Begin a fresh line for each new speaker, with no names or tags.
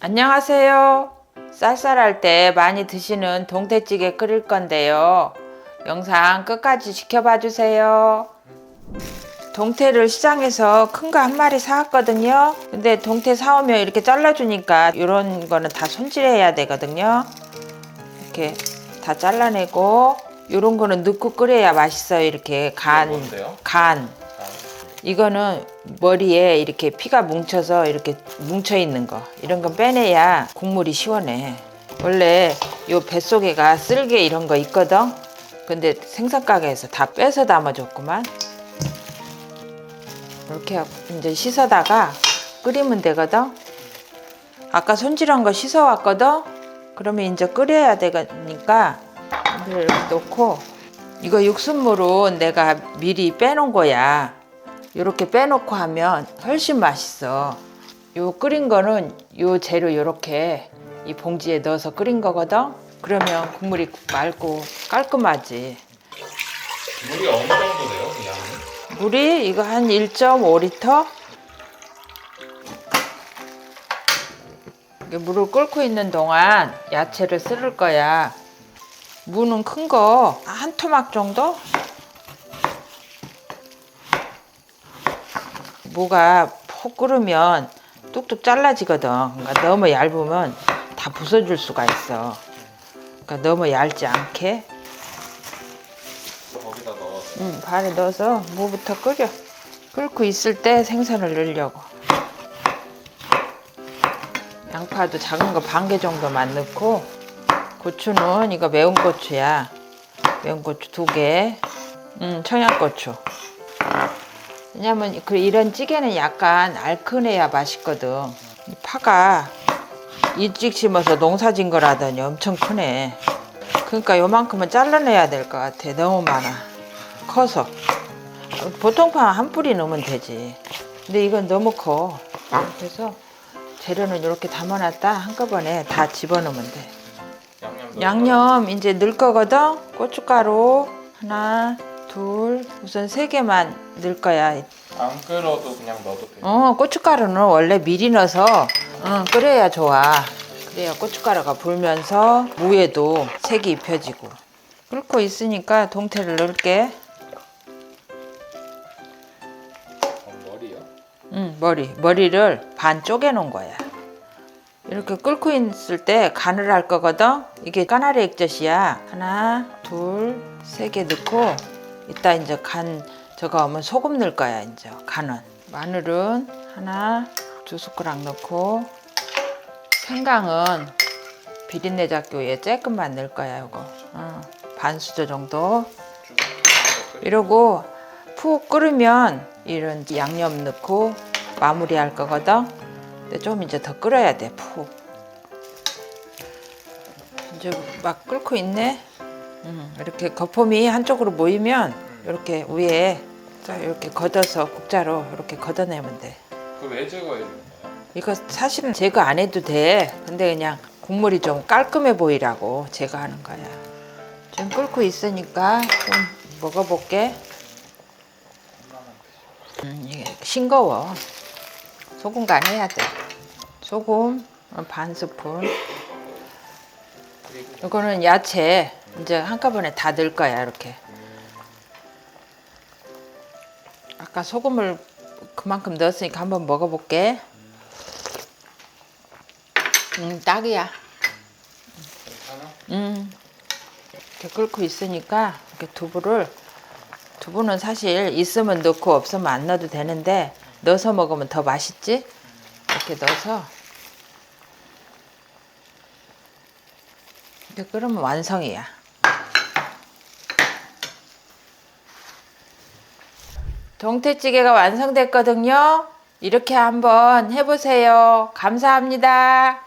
안녕하세요. 쌀쌀할 때 많이 드시는 동태찌개 끓일 건데요. 영상 끝까지 지켜봐 주세요. 동태를 시장에서 큰 거 한 마리 사왔거든요. 근데 동태 사오면 이렇게 잘라주니까 이런 거는 다 손질해야 되거든요. 이렇게 다 잘라내고 이런 거는 넣고 끓여야 맛있어요. 이렇게 간,
뭔데요?
간.
아,
이거는 머리에 이렇게 피가 뭉쳐서 이렇게 뭉쳐 있는 거. 이런 건 빼내야 국물이 시원해. 원래 요 뱃속에가 쓸개 이런 거 있거든? 근데 생선 가게에서 다 빼서 담아줬구만. 이렇게 이제 씻어다가 끓이면 되거든? 아까 손질한 거 씻어 왔거든? 그러면 이제 끓여야 되니까 이렇게 놓고 이거 육수물은 내가 미리 빼놓은 거야 이렇게 빼놓고 하면 훨씬 맛있어. 요 끓인 거는 요 재료 요렇게 이 봉지에 넣어서 끓인 거거든. 그러면 국물이 맑고 깔끔하지.
물이 어느 정도 돼요? 그 양이?
물이 이거 한 1.5리터. 이게 물을 끓고 있는 동안 야채를 썰을 거야. 무는 큰 거 한 토막 정도? 무가 푹 끓으면 뚝뚝 잘라지거든. 그러니까 너무 얇으면 다 부서질 수가 있어. 그러니까 너무 얇지 않게
거기다 넣어서
응, 반에 넣어서 무부터 끓여. 끓고 있을 때 생선을 넣으려고. 양파도 작은 거 반 개 정도만 넣고 고추는 이거 매운 고추야. 매운 고추 두 개. 음, 청양고추. 왜냐면 그 이런 찌개는 약간 알큰해야 맛있거든. 이 파가 일찍 심어서 농사진 거라더니 엄청 크네. 그러니까 요만큼은 잘라내야 될 것 같아. 너무 많아. 커서. 보통 파 한 뿌리 넣으면 되지. 근데 이건 너무 커. 그래서 재료는 이렇게 담아놨다 한꺼번에 다 집어넣으면 돼.
양념
이제 넣을 거거든. 고춧가루 하나, 둘, 우선 세 개만 넣을 거야.
안 끓어도 그냥 넣어도 돼요?
어, 고춧가루는 원래 미리 넣어서 어, 끓여야 좋아. 그래야 고춧가루가 불면서 무에도 색이 입혀지고. 끓고 있으니까 동태를 넣을게.
어, 머리요?
응, 머리. 머리를 반 쪼개 놓은 거야. 이렇게 끓고 있을 때 간을 할 거거든. 이게 까나리 액젓이야. 하나, 둘, 세 개 넣고 이따 이제 간 저거 하면 소금 넣을 거야, 이제 간은. 마늘은 하나, 두 숟가락 넣고 생강은 비린내 잡기 위해 조금만 넣을 거야, 이거. 어, 반 수저 정도. 이러고 푹 끓으면 이런 양념 넣고 마무리 할 거거든. 근데 좀 이제 더 끓여야 돼, 푹. 이제 막 끓고 있네. 음, 이렇게 거품이 한쪽으로 모이면 이렇게 위에 자 이렇게 걷어서 국자로 이렇게 걷어내면 돼.
그왜 제거해 주는 거예요?
이거 사실은 제거 안 해도 돼. 근데 그냥 국물이 좀 깔끔해 보이라고 제거하는 거야. 좀 끓고 있으니까 좀 먹어볼게. 음, 이게 싱거워. 소금 간 해야 돼. 소금 반 스푼. 이거는 야채 이제 한꺼번에 다 넣을 거야 이렇게. 아까 소금을 그만큼 넣었으니까 한번 먹어볼게. 음 딱이야. 음 이렇게 끓고 있으니까 이렇게 두부를 두부는 사실 있으면 넣고 없으면 안 넣어도 되는데 넣어서 먹으면 더 맛있지. 이렇게 넣어서 이렇게 끓으면 완성이야. 동태찌개가 완성됐거든요. 이렇게 한번 해보세요. 감사합니다.